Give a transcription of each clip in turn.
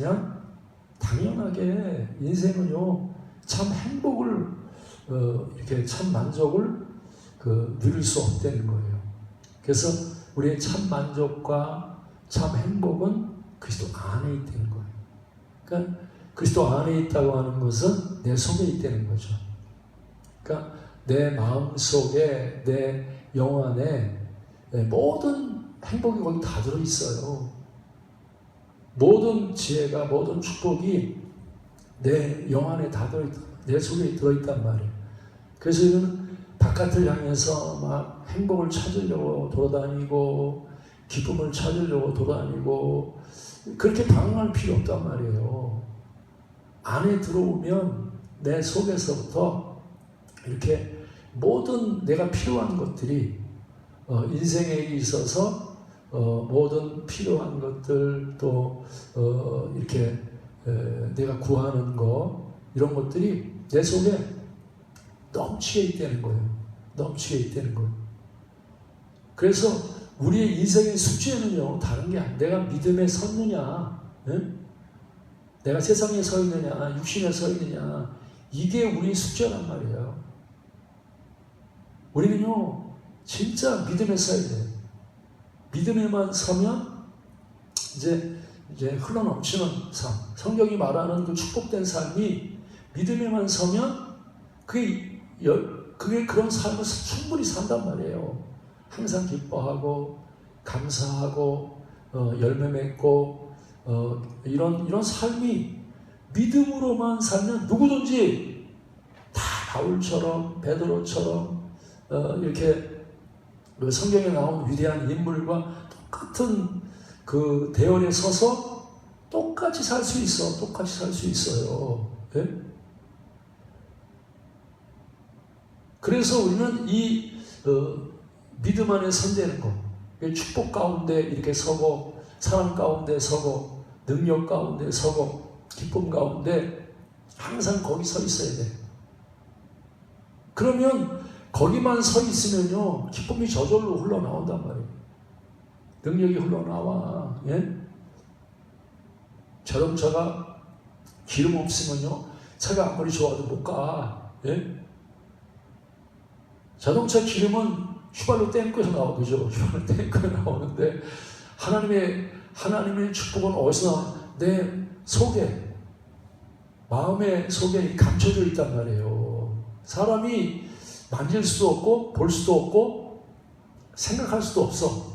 살면 당연하게 인생은요 참 행복을 어, 이렇게 참 만족을 그 누릴 수 없다는 거예요. 그래서 우리의 참 만족과 참 행복은 그리스도 안에 있다는 거예요. 그러니까 그리스도 안에 있다고 하는 것은 내 속에 있다는 거죠. 그러니까 내 마음 속에 내 영 안에 모든 행복이 거기 다 들어 있어요. 모든 지혜가 모든 축복이 내 영 안에 다 들어 있다. 내 속에 들어 있단 말이에요. 그래서 이는 바깥을 향해서 막 행복을 찾으려고 돌아다니고 기쁨을 찾으려고 돌아다니고 그렇게 방황할 필요 없단 말이에요. 안에 들어오면 내 속에서부터 이렇게 모든 내가 필요한 것들이 어, 인생에 있어서 어, 모든 필요한 것들 또 어, 이렇게 에, 내가 구하는 거 이런 것들이 내 속에 넘치게 있다는 거예요. 넘치게 있다는 거예요. 그래서 우리의 인생의 숙제는요 다른 게 아니야. 내가 믿음에 섰느냐, 예? 내가 세상에 서 있느냐, 육신에 서 있느냐 이게 우리 숙제란 말이에요. 우리는요, 진짜 믿음에 서야 돼요. 믿음에만 서면 이제 이제 흘러넘치는 삶, 성경이 말하는 그 축복된 삶이 믿음에만 서면 그게 열, 그게 그런 삶을 충분히 산단 말이에요. 항상 기뻐하고 감사하고 어, 열매 맺고 어, 이런 이런 삶이 믿음으로만 살면 누구든지 다 바울처럼 베드로처럼 어, 이렇게 그 성경에 나온 위대한 인물과 똑같은 그 대열에 서서 똑같이 살 수 있어. 똑같이 살 수 있어요. 예? 그래서 우리는 이 어, 믿음 안에 선대는 거, 축복 가운데 이렇게 서고 사랑 가운데 서고 능력 가운데 서고 기쁨 가운데 항상 거기 서 있어야 돼. 그러면 거기만 서 있으면요, 기쁨이 저절로 흘러나온단 말이에요. 능력이 흘러나와. 예? 자동차가 기름 없으면요, 차가 아무리 좋아도 못 가. 예? 자동차 기름은 탱크에서 나와, 그죠? 휘발유 탱크에 나오는데, 하나님의, 하나님의 축복은 어디서? 내 속에, 마음의 속에 감춰져 있단 말이에요. 사람이 만질 수도 없고 볼 수도 없고 생각할 수도 없어.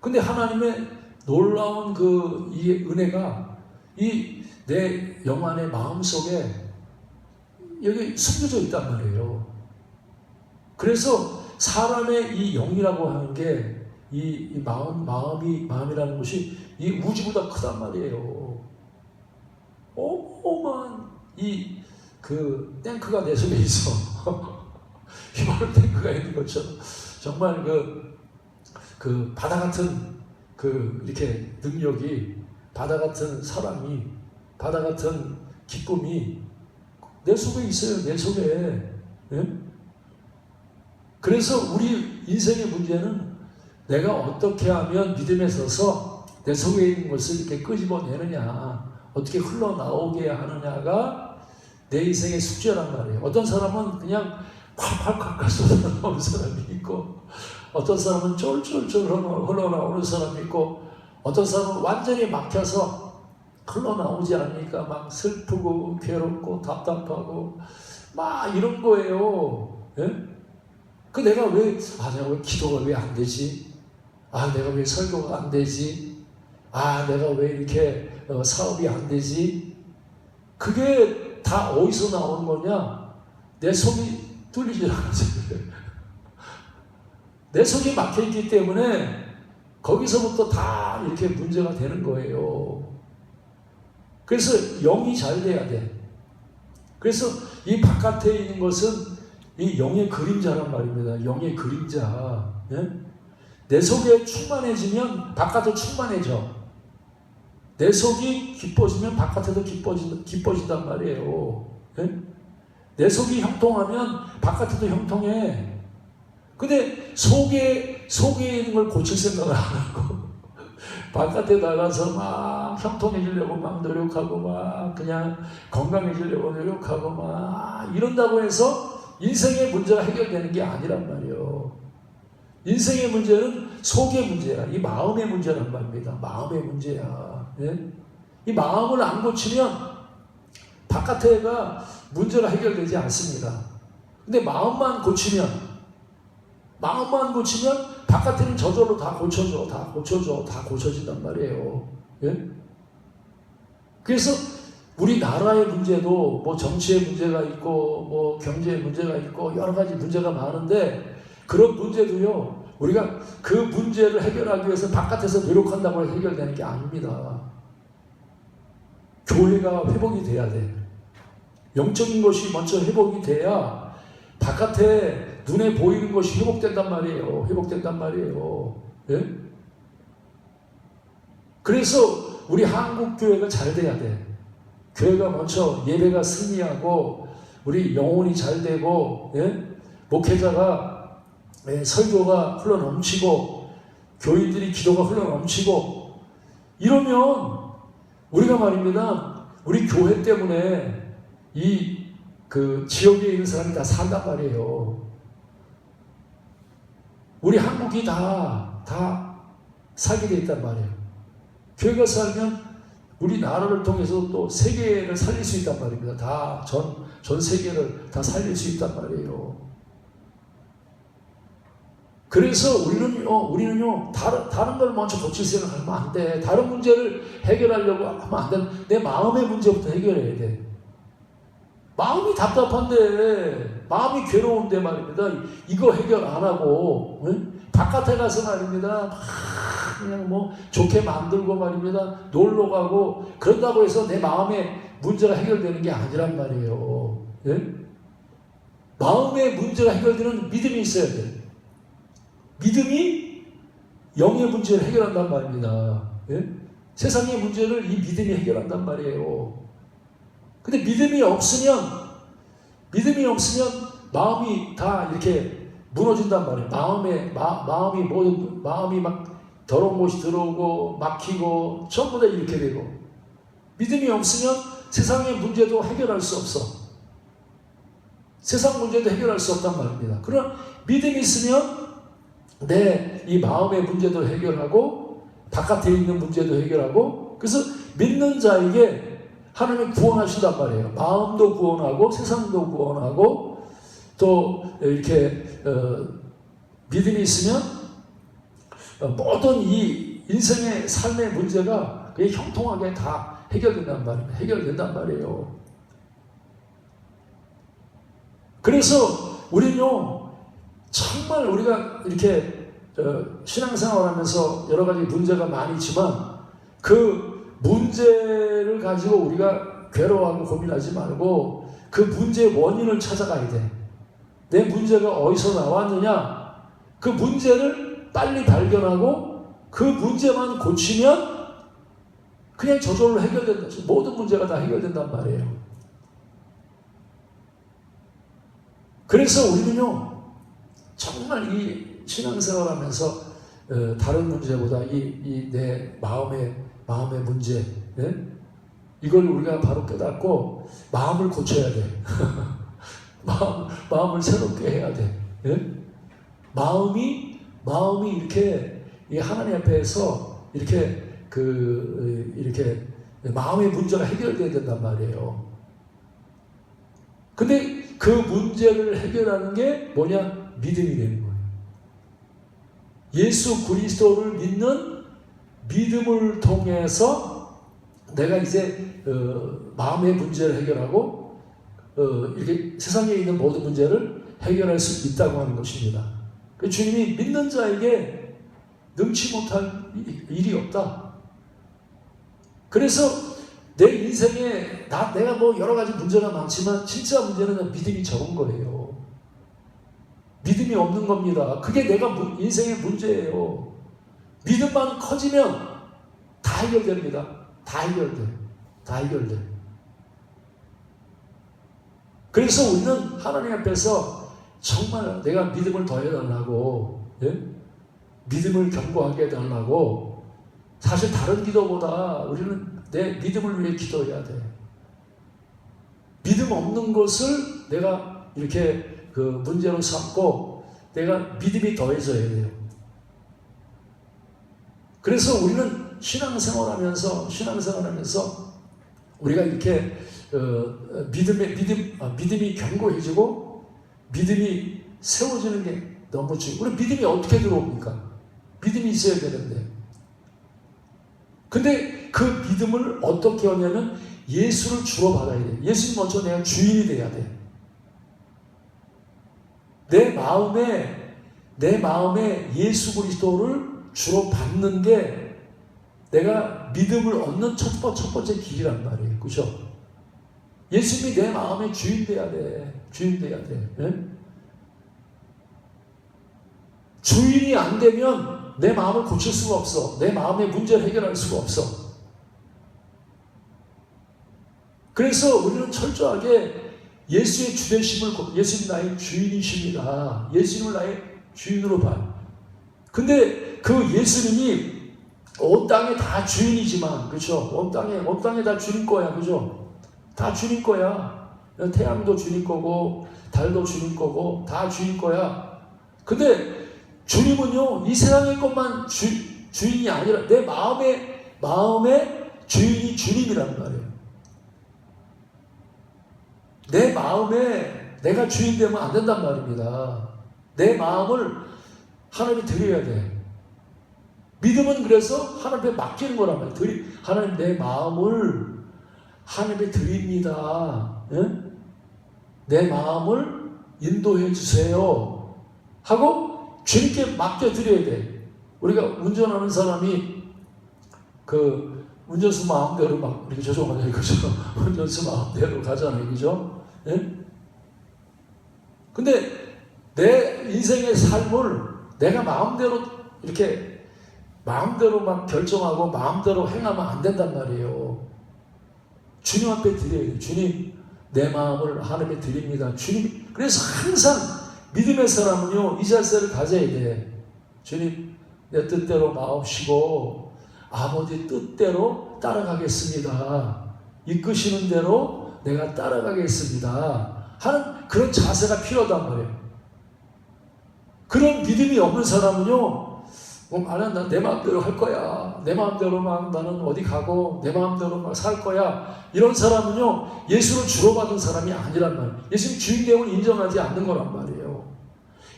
근데 하나님의 놀라운 그 이 은혜가 이 내 영안의 마음 속에 여기 숨겨져 있단 말이에요. 그래서 사람의 이 영이라고 하는 게 이 마음 마음이 마음이라는 것이 이 우주보다 크단 말이에요. 어마어마한 이 그 탱크가 내 속에 있어. 휘발유 탱크가 있는 것처럼 정말 그, 그 바다 같은 그 이렇게 능력이 바다 같은 사랑이 바다 같은 기쁨이 내 속에 있어요 내 속에 예? 그래서 우리 인생의 문제는 내가 어떻게 하면 믿음에 서서 내 속에 있는 것을 이렇게 끄집어내느냐 어떻게 흘러나오게 하느냐가 내 인생의 숙제란 말이에요 어떤 사람은 그냥 콸콸콸콸 쏟아나오는 사람이 있고 어떤 사람은 쫄쫄쫄 흘러나오는 사람이 있고 어떤 사람은 완전히 막혀서 흘러나오지 않으니까 막 슬프고 괴롭고 답답하고 막 이런 거예요. 예? 그 내가 왜, 아, 내가 왜 기도가 왜 안 되지? 아, 내가 왜 설교가 안 되지? 아, 내가 왜 이렇게 어, 사업이 안 되지? 그게 다 어디서 나오는 거냐? 내 속이 뚫리질 않아서 내 속이 막혀있기 때문에 거기서부터 다 이렇게 문제가 되는 거예요. 그래서 영이 잘 돼야 돼. 그래서 이 바깥에 있는 것은 이 영의 그림자란 말입니다. 영의 그림자. 예? 내 속에 충만해지면 바깥도 충만해져. 내 속이 기뻐지면 바깥에도 기뻐지, 기뻐진단 말이에요. 예? 내 속이 형통하면 바깥에도 형통해. 근데 속에, 속에 있는 걸 고칠 생각을 안 하고, 바깥에 나가서 막 형통해지려고 막 노력하고 막 그냥 건강해지려고 노력하고 막 이런다고 해서 인생의 문제가 해결되는 게 아니란 말이에요. 인생의 문제는 속의 문제야. 이 마음의 문제란 말입니다. 마음의 문제야. 예? 이 마음을 안 고치면 바깥에가 문제가 해결되지 않습니다. 근데 마음만 고치면 마음만 고치면 바깥에는 저절로 다 고쳐져, 다 고쳐져, 다 고쳐진단 말이에요. 예? 그래서 우리 나라의 문제도 뭐 정치의 문제가 있고 뭐 경제의 문제가 있고 여러 가지 문제가 많은데 그런 문제도요 우리가 그 문제를 해결하기 위해서 바깥에서 노력한다고 해결되는 게 아닙니다. 교회가 회복이 돼야 돼. 영적인 것이 먼저 회복이 돼야 바깥에 눈에 보이는 것이 회복된단 말이에요. 회복된단 말이에요. 예? 그래서 우리 한국 교회가 잘 돼야 돼. 교회가 먼저 예배가 승리하고 우리 영혼이 잘 되고 예? 목회자가 예, 설교가 흘러 넘치고 교인들이 기도가 흘러 넘치고 이러면 우리가 말입니다. 우리 교회 때문에 이 그 지역에 있는 사람이 다 산단 말이에요. 우리 한국이 다, 다 살게 돼 있단 말이에요. 교회가 살면 우리 나라를 통해서 또 세계를 살릴 수 있단 말입니다. 다 전, 전 세계를 다 살릴 수 있단 말이에요. 그래서 우리는요, 우리는요, 다른, 다른 걸 먼저 고칠 생각하면 안 돼. 다른 문제를 해결하려고 하면 안 돼. 내 마음의 문제부터 해결해야 돼. 마음이 답답한데, 마음이 괴로운데 말입니다. 이거 해결 안 하고, 응? 바깥에 가서 말입니다. 막 그냥 뭐 좋게 만들고 말입니다. 놀러 가고, 그런다고 해서 내 마음의 문제가 해결되는 게 아니란 말이에요. 예? 마음의 문제가 해결되는 믿음이 있어야 돼. 믿음이 영의 문제를 해결한단 말입니다. 예? 세상의 문제를 이 믿음이 해결한단 말이에요. 근데 믿음이 없으면, 믿음이 없으면 마음이 다 이렇게 무너진단 말이에요. 마음에, 마, 마음이 모든, 마음이 막 더러운 곳이 들어오고 막히고 전부 다 이렇게 되고 믿음이 없으면 세상의 문제도 해결할 수 없어. 세상 문제도 해결할 수 없단 말입니다. 그러나 믿음이 있으면 내 이 마음의 문제도 해결하고 바깥에 있는 문제도 해결하고 그래서 믿는 자에게 하나님이 구원하신단 말이에요. 마음도 구원하고 세상도 구원하고 또 이렇게 어, 믿음이 있으면 어, 모든 이 인생의 삶의 문제가 그게 형통하게 다 해결된단 말입니다. 해결된단 말이에요. 그래서 우리는요 정말 우리가 이렇게 어, 신앙생활 하면서 여러 가지 문제가 많이 있지만 그 문제를 가지고 우리가 괴로워하고 고민하지 말고 그 문제의 원인을 찾아가야 돼. 내 문제가 어디서 나왔느냐? 그 문제를 빨리 발견하고 그 문제만 고치면 그냥 저절로 해결된다. 모든 문제가 다 해결된단 말이에요. 그래서 우리는요, 정말 이 신앙생활 하면서 어, 다른 문제보다 이 내 마음의 마음의 문제 예? 이걸 우리가 바로 깨닫고 마음을 고쳐야 돼. 마음 마음을 새롭게 해야 돼. 예? 마음이 마음이 이렇게 이 하나님 앞에서 이렇게 그 이렇게 마음의 문제가 해결돼야 된단 말이에요. 근데 그 문제를 해결하는 게 뭐냐? 믿음이 되는 거예요. 예수 그리스도를 믿는 믿음을 통해서 내가 이제 어, 마음의 문제를 해결하고 어, 이렇게 세상에 있는 모든 문제를 해결할 수 있다고 하는 것입니다. 그 주님이 믿는 자에게 능치 못할 일이 없다. 그래서 내 인생에 나 내가 뭐 여러 가지 문제가 많지만 진짜 문제는 믿음이 적은 거예요. 믿음이 없는 겁니다. 그게 내가 인생의 문제예요. 믿음만 커지면 다 해결됩니다. 다 해결돼. 다 해결돼. 그래서 우리는 하나님 앞에서 정말 내가 믿음을 더해달라고, 예? 믿음을 견고하게 해달라고 사실 다른 기도보다 우리는 내 믿음을 위해 기도해야 돼. 믿음 없는 것을 내가 이렇게 그 문제로 삼고 내가 믿음이 더해져야 돼요. 그래서 우리는 신앙생활 하면서 신앙생활 하면서 우리가 이렇게 어, 믿음의 믿음 아, 믿음이 견고해지고 믿음이 세워지는 게 너무 중요. 우리 믿음이 어떻게 들어옵니까? 믿음이 있어야 되는데. 근데 그 믿음을 어떻게 하냐면 예수를 주로 받아야 돼. 예수님 먼저 내가 주인이 돼야 돼. 내 마음에 내 마음에 예수 그리스도를 주로 받는 게 내가 믿음을 얻는 첫, 번, 첫 번째 길이란 말이에요. 그죠? 예수님이 내 마음의 주인 돼야 돼. 주인 돼야 돼. 예? 주인이 안 되면 내 마음을 고칠 수가 없어. 내 마음의 문제를 해결할 수가 없어. 그래서 우리는 철저하게 예수의 주되심을, 고- 예수님 나의 주인이십니다. 예수님을 나의 주인으로 봐. 근데 그 예수님이 온 땅에 다 주인이지만, 그렇죠? 온 땅에, 온 땅에 다 주님 거야, 그죠? 다 주님 거야. 태양도 주님 거고, 달도 주님 거고, 다 주님 거야. 근데 주님은요, 이 세상의 것만 주, 주인이 아니라 내 마음의, 마음의 주인이 주님이란 말이에요. 내 마음에 내가 주인 되면 안 된단 말입니다. 내 마음을 하나님이 드려야 돼. 믿음은 그래서 하나님께 맡기는 거란 말이에요. 드리, 하나님 내 마음을 하나님께 드립니다. 예? 내 마음을 인도해 주세요. 하고 주님께 맡겨드려야 돼. 우리가 운전하는 사람이 그 운전수 마음대로 막 이렇게 조종하냐 이거죠. 운전수 마음대로 가잖아요. 그죠? 예? 근데 내 인생의 삶을 내가 마음대로 이렇게 마음대로 막 결정하고 마음대로 행하면 안 된단 말이에요. 주님 앞에 드려야 돼요. 주님, 내 마음을 하나님께 드립니다. 주님, 그래서 항상 믿음의 사람은요, 이 자세를 가져야 돼. 주님, 내 뜻대로 마옵시고, 아버지 뜻대로 따라가겠습니다. 이끄시는 대로 내가 따라가겠습니다. 하는 그런 자세가 필요하단 말이에요. 그런 믿음이 없는 사람은요, 뭐, 아, 난내 마음대로 할 거야. 내 마음대로 막 나는 어디 가고, 내 마음대로 막 살 거야. 이런 사람은요, 예수를 주로 받은 사람이 아니란 말이에요. 예수님 주인됨을 인정하지 않는 거란 말이에요.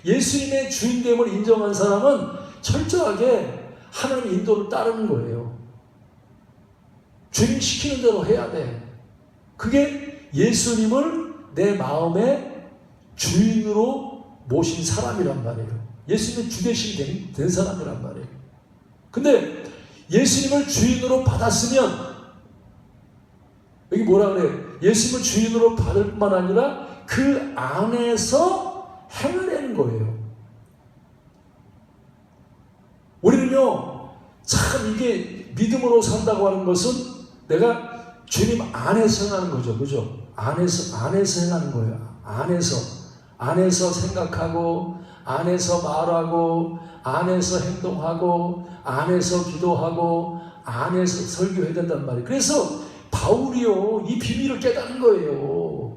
예수님의 주인됨을 인정한 사람은 철저하게 하나님의 인도를 따르는 거예요. 주님 시키는 대로 해야 돼. 그게 예수님을 내 마음의 주인으로 모신 사람이란 말이에요. 예수님의 주대신 된, 된 사람이란 말이에요. 근데 예수님을 주인으로 받았으면 여기 뭐라 그래? 예수님을 주인으로 받을 뿐만 아니라 그 안에서 행하려는 거예요. 우리는요, 참 이게 믿음으로 산다고 하는 것은 내가 주님 안에서 행하는 거죠. 그죠? 안에서, 안에서 행하는 거예요. 안에서. 안에서 생각하고, 안에서 말하고, 안에서 행동하고, 안에서 기도하고, 안에서 설교해야 된단 말이에요. 그래서 바울이요, 이 비밀을 깨닫는 거예요.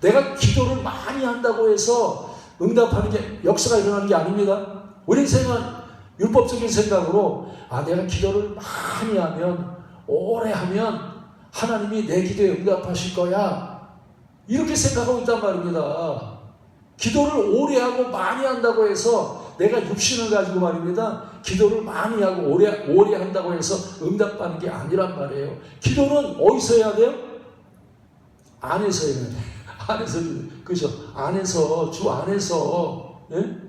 내가 기도를 많이 한다고 해서 응답하는 게 역사가 일어나는 게 아닙니다. 우리 생각, 율법적인 생각으로, 아, 내가 기도를 많이 하면, 오래 하면, 하나님이 내 기도에 응답하실 거야. 이렇게 생각하고 있단 말입니다. 기도를 오래 하고 많이 한다고 해서 내가 육신을 가지고 말입니다. 기도를 많이 하고 오래, 오래 한다고 해서 응답받는 게 아니란 말이에요. 기도는 어디서 해야 돼요? 안에서 해야 돼. 안에서, 그죠? 안에서, 주 안에서, 예?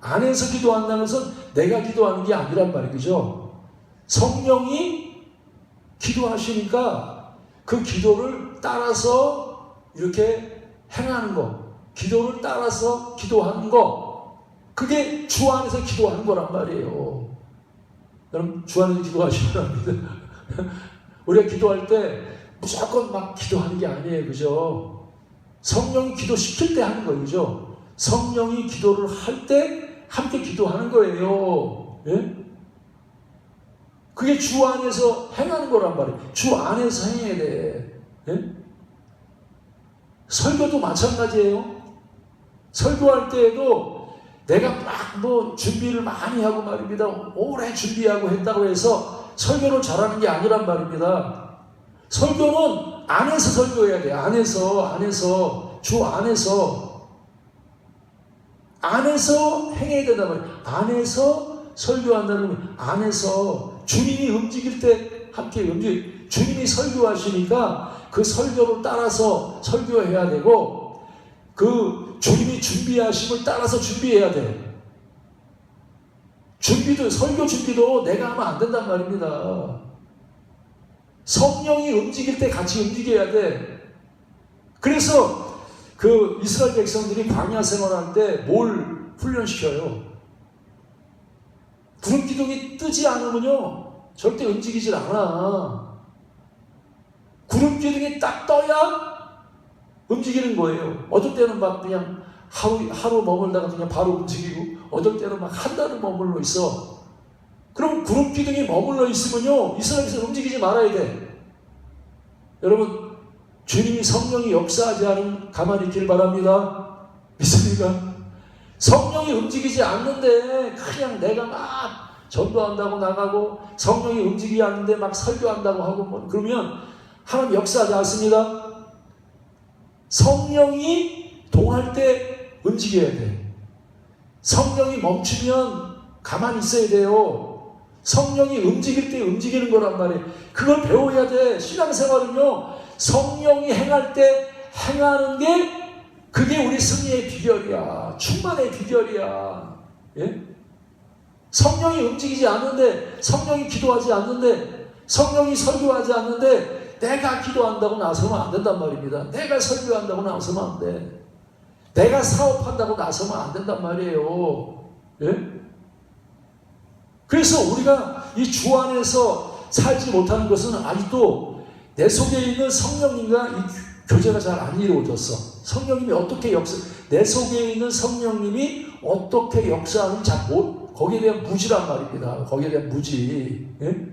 안에서 기도한다는 것은 내가 기도하는 게 아니란 말이죠. 성령이 기도하시니까 그 기도를 따라서 이렇게 행하는 거. 기도를 따라서 기도하는 거, 그게 주 안에서 기도하는 거란 말이에요. 여러분, 주 안에서 기도하시면 합니다. 우리가 기도할 때 무조건 막 기도하는 게 아니에요. 그죠? 성령이 기도시킬 때 하는 거예요. 그죠? 성령이 기도를 할 때 함께 기도하는 거예요. 예? 그게 주 안에서 행하는 거란 말이에요. 주 안에서 행해야 돼. 예? 설교도 마찬가지예요. 설교할 때에도 내가 막 뭐 준비를 많이 하고 말입니다. 오래 준비하고 했다고 해서 설교를 잘하는 게 아니란 말입니다. 설교는 안에서 설교해야 돼. 안에서, 안에서, 주 안에서. 안에서 행해야 된단 말이에요. 안에서 설교한다는 건 안에서 주님이 움직일 때 함께 움직 주님이 설교하시니까 그 설교를 따라서 설교해야 되고 그 주님이 준비하심을 따라서 준비해야 돼. 준비도 설교 준비도 내가 하면 안 된단 말입니다. 성령이 움직일 때 같이 움직여야 돼. 그래서 그 이스라엘 백성들이 광야 생활할 때 뭘 훈련시켜요? 구름 기둥이 뜨지 않으면요 절대 움직이질 않아. 구름 기둥이 딱 떠야 움직이는 거예요. 어떨 때는 막 그냥 하루 하루 머물다가 그냥 바로 움직이고 어떨 때는 막 한 달을 머물러 있어. 그럼 구름 기둥이 머물러 있으면요 이스라엘에서 움직이지 말아야 돼. 여러분 주님이 성령이 역사하지 않으면 가만히 있길 바랍니다. 믿습니까? 성령이 움직이지 않는데 그냥 내가 막 전도한다고 나가고 성령이 움직이지 않는데 막 설교한다고 하고 뭐 그러면 하나님 역사하지 않습니다. 성령이 동할 때 움직여야 돼. 성령이 멈추면 가만히 있어야 돼요. 성령이 움직일 때 움직이는 거란 말이에요. 그걸 배워야 돼. 신앙생활은요, 성령이 행할 때 행하는 게 그게 우리 승리의 비결이야. 충만의 비결이야. 예? 성령이 움직이지 않는데, 성령이 기도하지 않는데, 성령이 설교하지 않는데, 내가 기도한다고 나서면 안 된단 말입니다. 내가 설교한다고 나서면 안 돼. 내가 사업한다고 나서면 안 된단 말이에요. 예? 그래서 우리가 이 주 안에서 살지 못하는 것은 아직도 내 속에 있는 성령님과 이 교제가 잘 안 이루어졌어. 성령님이 어떻게 역사, 내 속에 있는 성령님이 어떻게 역사하는지 잘 못, 거기에 대한 무지란 말입니다. 거기에 대한 무지. 예?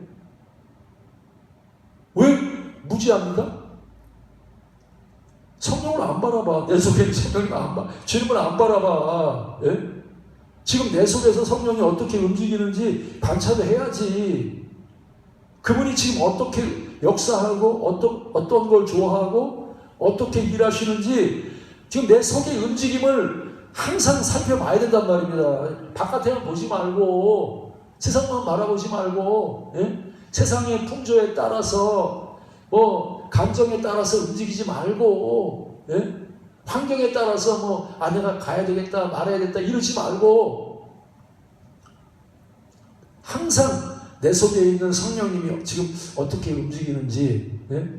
왜 무지합니까? 성령을 안 바라봐. 내 속에 성령을 안 봐. 주님을 안 바라봐. 예? 지금 내 속에서 성령이 어떻게 움직이는지 관찰을 해야지. 그분이 지금 어떻게 역사하고 어떤 어떤 걸 좋아하고 어떻게 일하시는지 지금 내 속의 움직임을 항상 살펴봐야 된단 말입니다. 바깥에만 보지 말고 세상만 바라보지 말고 예? 세상의 풍조에 따라서 뭐 감정에 따라서 움직이지 말고 예? 환경에 따라서 뭐 아 내가 가야 되겠다 말아야 되겠다 이러지 말고 항상 내 속에 있는 성령님이 지금 어떻게 움직이는지 예?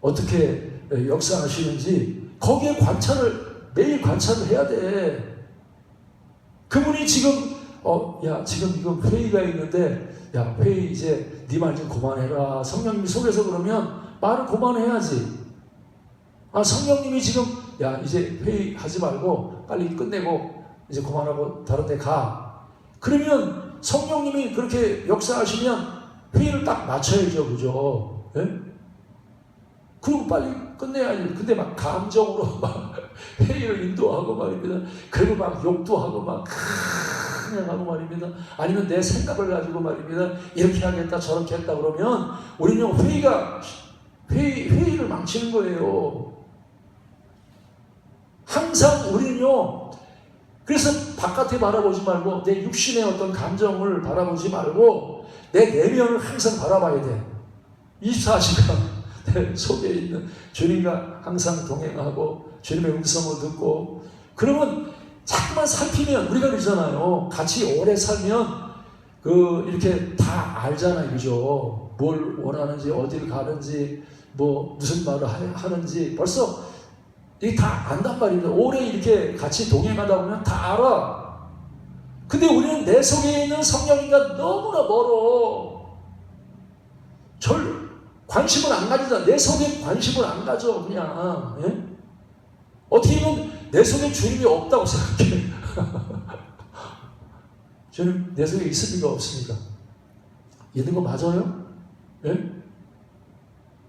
어떻게 역사하시는지 거기에 관찰을 매일 관찰을 해야 돼. 그분이 지금 어 야 지금 이거 회의가 있는데 야 회의 이제 네 말좀 그만해라. 성령님이 속에서 그러면 말을 그만해야지. 아 성령님이 지금 야 이제 회의 하지 말고 빨리 끝내고 이제 그만하고 다른 데 가. 그러면 성령님이 그렇게 역사하시면 회의를 딱 맞춰야죠, 그죠? 예? 그리고 빨리 끝내야지. 근데 막 감정으로 막 회의를 인도하고 말입니다. 그리고 막 욕도 하고 막 그냥 하고 말입니다. 아니면 내 생각을 가지고 말입니다. 이렇게 하겠다 저렇게 했다 그러면 우리는 회의가 회의, 회의를 망치는 거예요. 항상 우리는요, 그래서 바깥에 바라보지 말고 내 육신의 어떤 감정을 바라보지 말고 내 내면을 항상 바라봐야 돼. 24시간 내 속에 있는 주님과 항상 동행하고 주님의 음성을 듣고 그러면 자꾸만 살피면 우리가 그러잖아요. 같이 오래 살면 그 이렇게 다 알잖아요. 그죠? 뭘 원하는지 어디를 가는지 뭐 무슨 말을 하는지 벌써 이게 다 안단 말입니다. 오래 이렇게 같이 동행하다 보면 다 알아. 근데 우리는 내 속에 있는 성령님과 너무나 멀어. 절 관심을 안 가지다. 내 속에 관심을 안 가져 그냥. 예? 어떻게 보면 내 속에 주님이 없다고 생각해. 주님 내 속에 있을 리가 없습니다. 있는 거 맞아요? 예?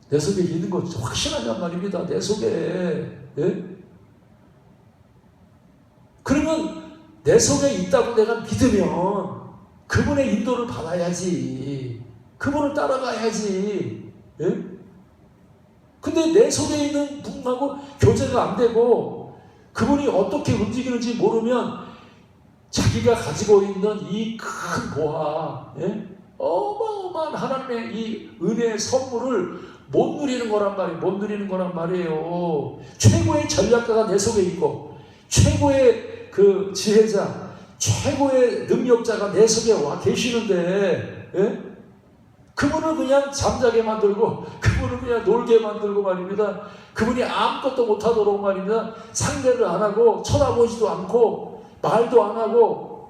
내 속에 있는 거 확신하냔 말입니다. 내 속에. 예? 그러면 내 속에 있다고 내가 믿으면 그분의 인도를 받아야지. 그분을 따라가야지. 예? 근데 내 속에 있는 분하고 교제가 안 되고 그분이 어떻게 움직이는지 모르면 자기가 가지고 있는 이 큰 보화, 예? 어마어마한 하나님의 이 은혜의 선물을 못 누리는 거란 말이에요. 못 누리는 거란 말이에요. 최고의 전략가가 내 속에 있고, 최고의 그 지혜자, 최고의 능력자가 내 속에 와 계시는데, 예? 그분을 그냥 잠자게 만들고, 그분을 그냥 놀게 만들고 말입니다. 그분이 아무것도 못하도록 말입니다. 상대를 안 하고, 쳐다보지도 않고, 말도 안 하고,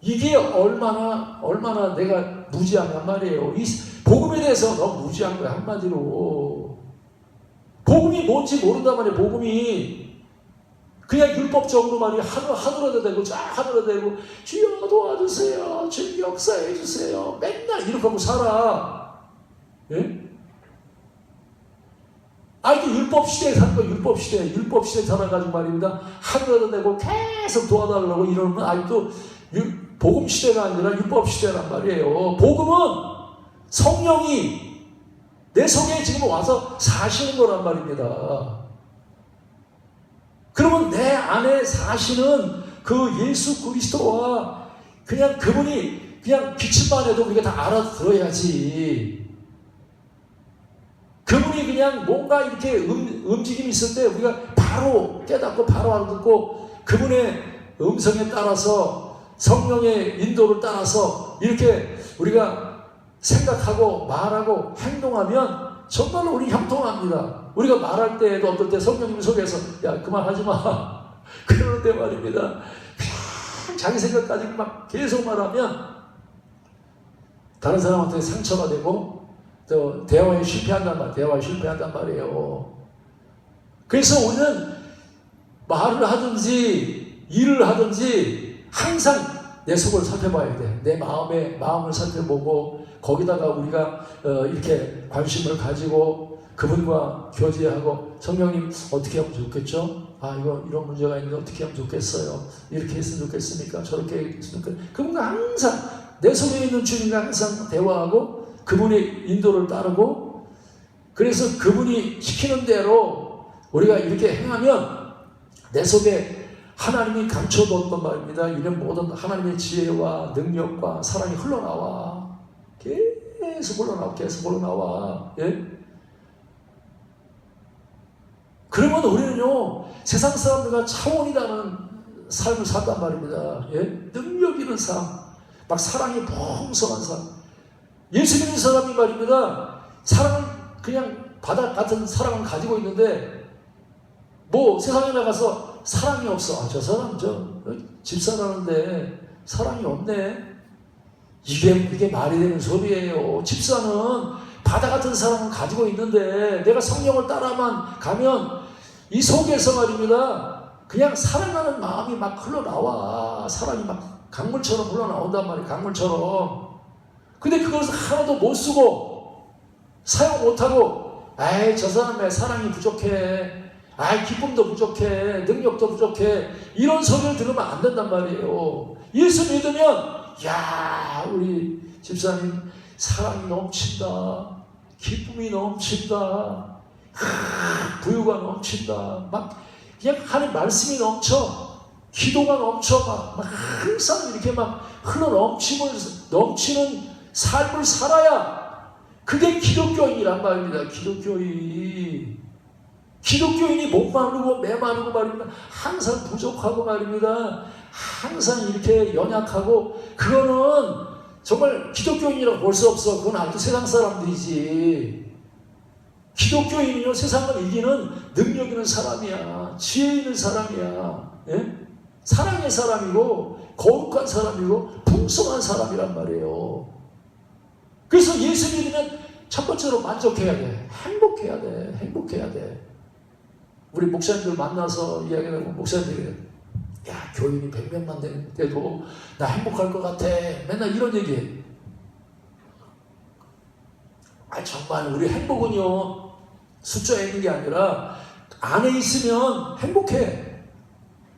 이게 얼마나 얼마나 내가 무지하냔 말이에요. 이 복음에 대해서 너무 무지한 거야 한마디로. 복음이 뭔지 모른단 말이에요. 복음이 그냥 율법적으로 말이 하늘 하늘에다 대고 쫙 하늘에다 대고 주여 도와주세요. 주님 역사해 주세요. 맨날 이렇게 하고 살아. 예? 아직도 율법 시대에 거 율법 시대, 율법 시대에 살아가지고 말입니다. 하늘에다 대고 계속 도와달라고 이러면 아직도 율, 복음 시대가 아니라 율법 시대란 말이에요. 복음은 성령이 내 속에 지금 와서 사시는 거란 말입니다. 그러면 내 안에 사시는 그 예수 그리스도와 그냥 그분이 그냥 기침만 해도 우리가 다 알아들어야지. 그분이 그냥 뭔가 이렇게 음, 움직임이 있을 때 우리가 바로 깨닫고 바로 알아듣고 그분의 음성에 따라서 성령의 인도를 따라서 이렇게 우리가 생각하고 말하고 행동하면 정말로 우리 형통합니다. 우리가 말할 때에도 어떨 때 성령님 속에서 야 그만하지 마 그러는데 말입니다. 그냥 자기 생각 가지고 막 계속 말하면 다른 사람한테 상처가 되고 또 대화에 실패한단 말, 대화에 실패한단 말이에요. 그래서 우리는 말을 하든지 일을 하든지 항상 내 속을 살펴봐야 돼. 내 마음의 마음을 살펴보고 거기다가 우리가 어, 이렇게 관심을 가지고 그분과 교제하고 성령님 어떻게 하면 좋겠죠? 아 이거 이런 문제가 있는데 어떻게 하면 좋겠어요? 이렇게 했으면 좋겠습니까? 저렇게 했으면 좋겠. 그분과 항상 내 속에 있는 주님과 항상 대화하고 그분의 인도를 따르고 그래서 그분이 시키는 대로 우리가 이렇게 행하면 내 속에 하나님이 감춰뒀던 말입니다. 이런 모든 하나님의 지혜와 능력과 사랑이 흘러나와. 계속 흘러나와, 계속 흘러나와. 예? 그러면 우리는요, 세상 사람들과 차원이 다른 삶을 산단 말입니다. 예? 능력 있는 삶, 막 사랑이 풍성한 삶. 예수 믿는 사람이 말입니다. 사랑을 그냥 바다 같은 사랑을 가지고 있는데, 뭐 세상에 나가서 사랑이 없어. 아, 저 사람 저 집사라는데 사랑이 없네. 이게 이게 말이 되는 소리예요. 집사는 바다 같은 사랑을 가지고 있는데 내가 성령을 따라만 가면 이 속에서 말입니다. 그냥 사랑하는 마음이 막 흘러나와. 사랑이 막 강물처럼 흘러나온단 말이에요. 강물처럼. 근데 그것을 하나도 못 쓰고 사용 못하고 아이 저 사람의 사랑이 부족해. 아, 기쁨도 부족해, 능력도 부족해. 이런 소리를 들으면 안 된단 말이에요. 예수 믿으면, 야, 우리 집사님, 사랑이 넘친다. 기쁨이 넘친다. 하, 부유가 넘친다. 막, 그냥 하는 말씀이 넘쳐. 기도가 넘쳐. 막, 막 항상 이렇게 막 흘러 넘치는, 넘치는 삶을 살아야 그게 기독교인이란 말입니다. 기독교인. 기독교인이 목 마르고 메마르고 말입니다. 항상 부족하고 말입니다. 항상 이렇게 연약하고 그거는 정말 기독교인이라고 볼 수 없어. 그건 아직도 세상 사람들이지. 기독교인이요 세상을 이기는 능력 있는 사람이야. 지혜 있는 사람이야. 예? 사랑의 사람이고 거룩한 사람이고 풍성한 사람이란 말이에요. 그래서 예수 믿으면 첫 번째로 만족해야 돼. 행복해야 돼. 행복해야 돼. 우리 목사님들 만나서 이야기하고 목사님들이 야 교인이 100명만 되는데도 나 행복할 것 같아 맨날 이런 얘기해 아 정말 우리 행복은요 숫자에 있는 게 아니라 안에 있으면 행복해.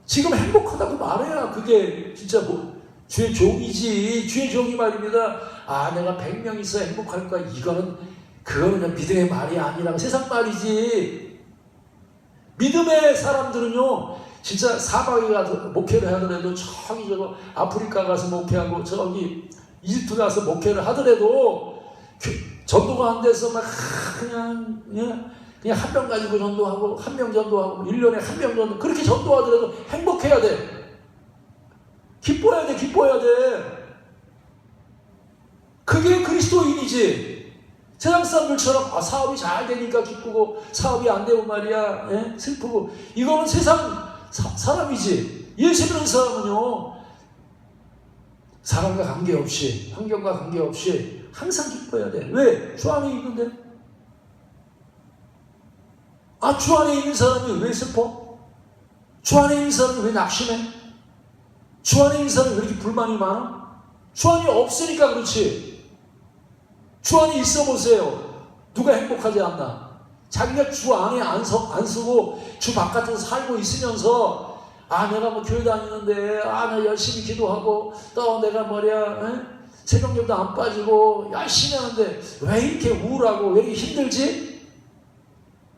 지금 행복하다고 말해야 그게 진짜 뭐 주의 종이지. 주의 종이 말입니다. 아 내가 100명 있어 행복할 거야. 이거는 그거는 그냥 믿음의 말이 아니라 세상 말이지. 믿음의 사람들은요 진짜 사박에 가서 목회를 하더라도 저기 저거 아프리카 가서 목회하고 저기 이집트 가서 목회를 하더라도 교- 전도가 안 돼서 막 그냥 예? 그냥 한 명 가지고 전도하고 한 명 전도하고 1년에 한 명 전도 그렇게 전도하더라도 행복해야 돼. 기뻐야 돼. 기뻐야 돼. 그게 그리스도인이지. 세상 사람들처럼 아, 사업이 잘 되니까 기쁘고 사업이 안 되고 말이야 예? 슬프고 이거는 세상 사, 사람이지. 예수 믿는 사람은요 사람과 관계없이 환경과 관계없이 항상 기뻐야 돼. 왜? 주 안에 있는데. 아, 주 안에 있는 사람이 왜 슬퍼? 주 안에 있는 사람이 왜 낙심해? 주 안에 있는 사람이 왜 이렇게 불만이 많아? 주 안이 없으니까 그렇지. 주 안에 있어 보세요. 누가 행복하지 않나? 자기가 주 안에 안, 서, 안 쓰고 주 바깥에서 살고 있으면서 아 내가 뭐 교회 다니는데 아 나 열심히 기도하고 또 내가 에? 새벽녘도 안 빠지고 열심히 하는데 왜 이렇게 우울하고 왜 이렇게 힘들지?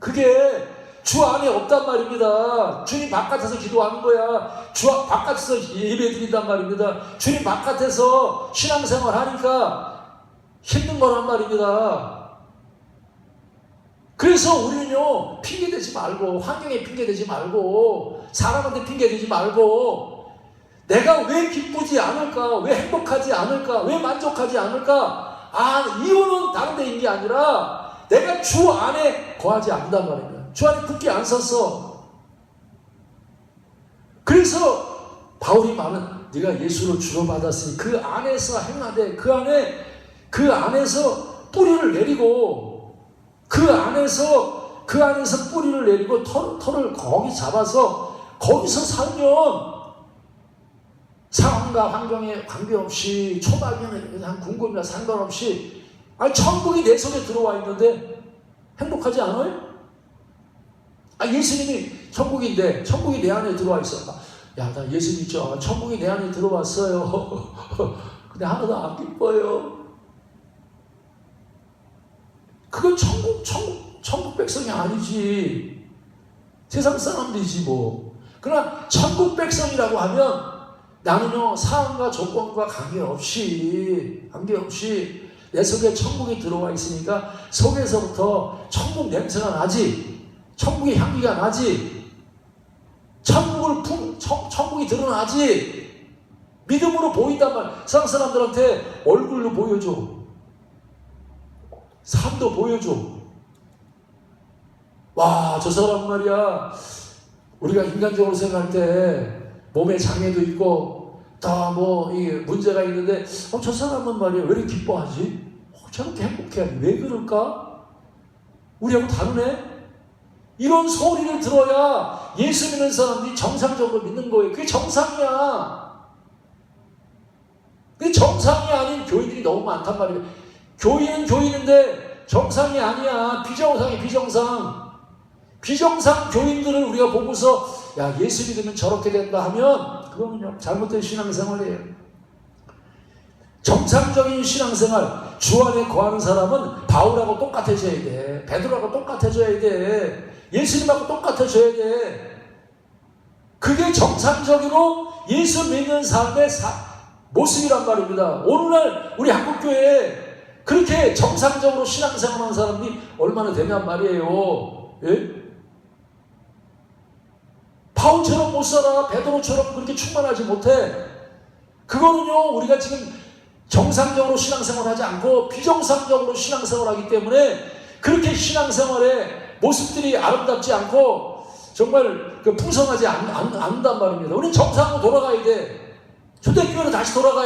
그게 주 안에 없단 말입니다. 주님 바깥에서 기도하는 거야. 주 바깥에서 예배 드린단 말입니다. 주님 바깥에서 신앙생활 하니까 힘든 거란 말입니다. 그래서 우리는요, 핑계대지 말고, 환경에 핑계대지 말고, 사람한테 핑계대지 말고, 내가 왜 기쁘지 않을까? 왜 행복하지 않을까? 왜 만족하지 않을까? 아, 이유는 다른 데인 게 아니라, 내가 주 안에 거하지 않는단 말입니다. 주 안에 굳게 안 섰어. 그래서 바울이 말은 네가 예수를 주로 받았으니 그 안에서 행하되 그 안에 그 안에서 뿌리를 내리고 그 안에서 그 안에서 뿌리를 내리고 털, 털을 거기 잡아서 거기서 살면 상황과 환경에 관계없이 초박이나 그냥 궁금이나 상관없이 아니 천국이 내 속에 들어와 있는데 행복하지 않아요? 아 예수님이 천국인데 천국이 내 안에 들어와 있어. 야 나 예수 믿죠. 천국이 내 안에 들어왔어요. 근데 하나도 안 기뻐요. 그건 천국 천국 천국 백성이 아니지. 세상 사람들이지 뭐. 그러나 천국 백성이라고 하면 나는요 상황과 조건과 관계없이 관계없이 내 속에 천국이 들어와 있으니까 속에서부터 천국 냄새가 나지. 천국의 향기가 나지. 천국을 품 천, 천국이 드러나지. 믿음으로 보인단 말. 세상 사람들한테 얼굴로 보여줘. 삶도 보여줘. 와 저 사람 말이야. 우리가 인간적으로 생각할 때 몸에 장애도 있고 다뭐 문제가 있는데 어, 저 사람은 말이야 왜 이렇게 기뻐하지? 어, 저렇게 행복해 왜 그럴까? 우리하고 다르네? 이런 소리를 들어야 예수 믿는 사람들이 정상적으로 믿는 거예요. 그게 정상이야. 근데 정상이 아닌 교인들이 너무 많단 말이에요. 교인은 교인인데 정상이 아니야. 비정상이 비정상. 비정상 교인들을 우리가 보고서 야 예수 믿으면 저렇게 된다 하면 그거는요 잘못된 신앙생활이에요. 정상적인 신앙생활 주 안에 거하는 사람은 바울하고 똑같아져야 돼. 베드로하고 똑같아져야 돼. 예수님하고 똑같아져야 돼. 그게 정상적으로 예수 믿는 삶의 사, 모습이란 말입니다. 오늘날 우리 한국교회에 그렇게 정상적으로 신앙생활하는 사람이 얼마나 되냔 말이에요. 예? 바울처럼 못 살아. 베드로처럼 그렇게 충만하지 못해. 그거는요, 우리가 지금 정상적으로 신앙생활 하지 않고 비정상적으로 신앙생활 하기 때문에 그렇게 신앙생활의 모습들이 아름답지 않고 정말 그 풍성하지 않, 않, 않는단 말입니다. 우리는 정상으로 돌아가야 돼. 초대교회로 다시 돌아가야